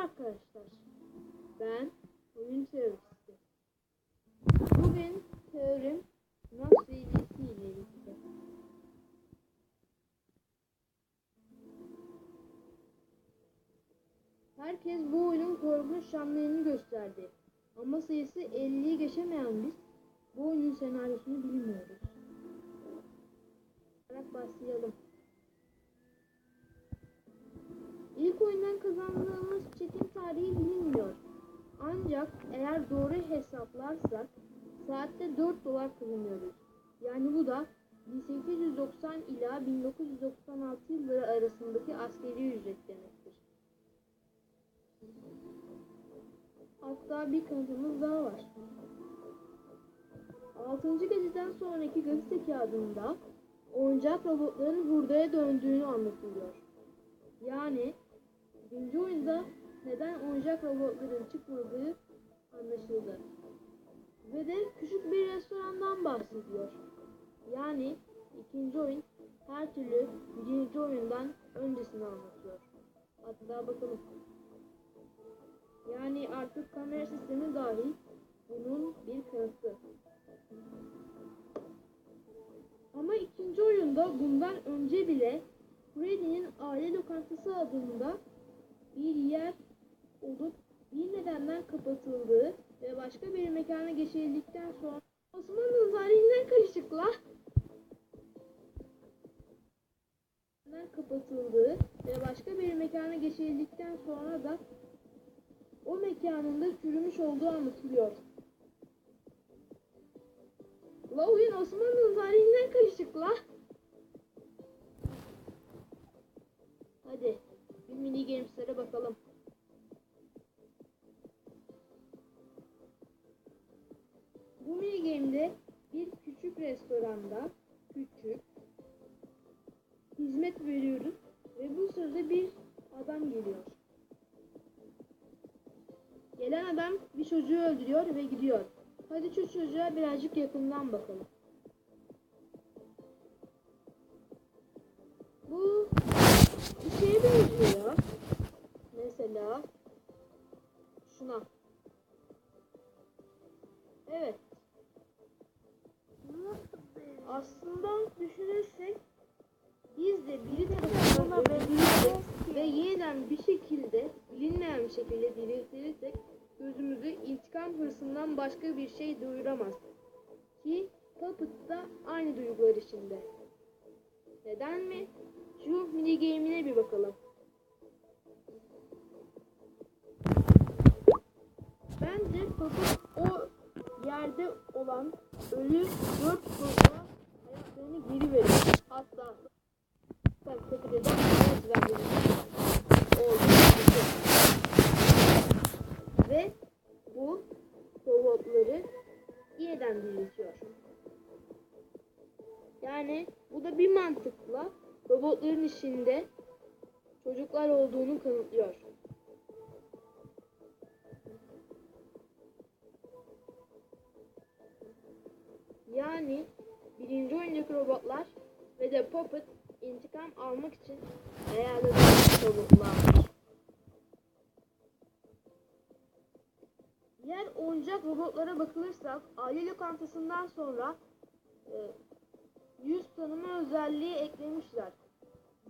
arkadaşlar. Ben oyun teröristi. Bugün teorim nasıl iyisi ile ilgili. Herkes bu oyunun korkunç yanlarını gösterdi. Ama sayısı 50'yi geçemeyen biz bu oyunun senaryosunu bilmiyoruz. Olarak başlayalım. İlk oyundan kazandığımız çekim tarihi bilinmiyor. Ancak eğer doğru hesaplarsak saatte 4 dolar kazanıyoruz. Yani bu da 1890 ila 1996 yılları arasındaki askeri ücret demektir. Hatta bir kanıtımız daha var. 6. geceden sonraki gazete kağıdında oyuncak robotların hurdaya döndüğünü anlatılıyor. Yani birinci oyunda neden oyuncak robotların çıkmadığı anlaşıldı. Ve de küçük bir restorandan bahsediyor. Yani ikinci oyun her türlü birinci oyundan öncesini anlatıyor. Hatta bakalım. Yani artık kamera sistemi dahil bunun bir kanıtı. Ama ikinci oyunda bundan önce bile Freddy'nin aile lokantası adında bir yer olup bir nedenden kapatıldığı ve başka bir mekana geçirildikten sonra Osmanlı tarihinden karışık la. Kapatıldığı ve başka bir mekana geçirildikten sonra da o mekanın da çürümüş olduğu anlatılıyor. La oyun Osmanlı tarihinden karışık. Gameslere bakalım. Bu mini game'de bir küçük restoranda küçük hizmet veriyoruz ve bu sırada bir adam geliyor. Gelen adam bir çocuğu öldürüyor ve gidiyor. Hadi şu çocuğa birazcık yakından bakalım. Bu bir şeye benziyor. Mesela şuna. Evet. Aslında düşünürsek biz de biri tarafından öldürürsek ve yeniden bir şekilde bilinmeyen bir şekilde diriltirirsek gözümüzü intikam hırsından başka bir şey doyuramaz. Ki Puppet da aynı duygular içinde. Neden mi? Şu mini game'ine bir bakalım. Bence Puppet o yerde olan ölü dört çocuğa hayatlarını geri verir. Hatta tabii Puppet'e de hayat verdiğini ve bu robotları yeniden diriltiyor. Yani bu da bir mantıkla robotların içinde çocuklar olduğunu kanıtlıyor. Yani birinci oyundaki robotlar ve de Puppet intikam almak için ayarladığı robotlar. Diğer oyuncak robotlara bakılırsak aile lokantasından sonra e, yüz tanıma özelliği eklemişler.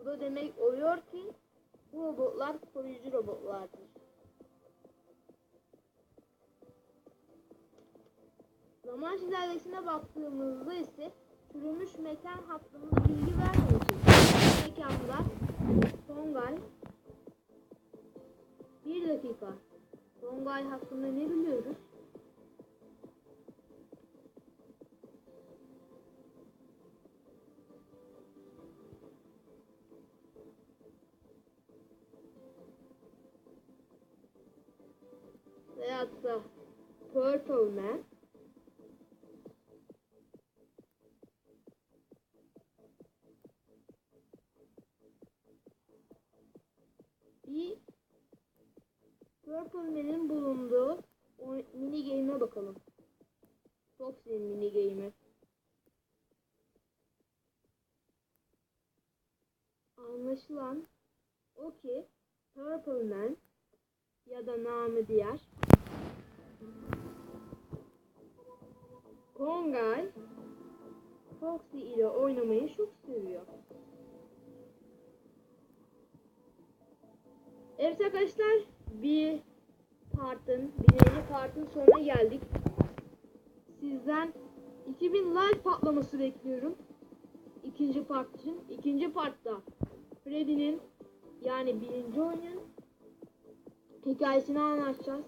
Bu da demek oluyor ki bu robotlar koruyucu robotlardır. Zaman çizelgesine baktığımızda ise çürümüş mekan hakkında bilgi vermemişiz. Bu mekanda Tongay bir dakika. Tongay hakkında ne biliyoruz? Veyahut da Purple Man. Bir Purple Man'in bulunduğu o mini game'e bakalım. Foxy'nin mini game'i. Anlaşılan o ki Purple Man ya da namı diğer Kongay Foxy ile oynamayı çok seviyor. Evet arkadaşlar bir partın, birinci partın sonuna geldik. Sizden 2000 like patlaması bekliyorum. İkinci part için. İkinci partta Freddy'nin yani birinci oyunun hikayesini anlatacağız.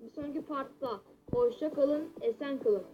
Bir sonraki partta hoşça kalın, esen kalın.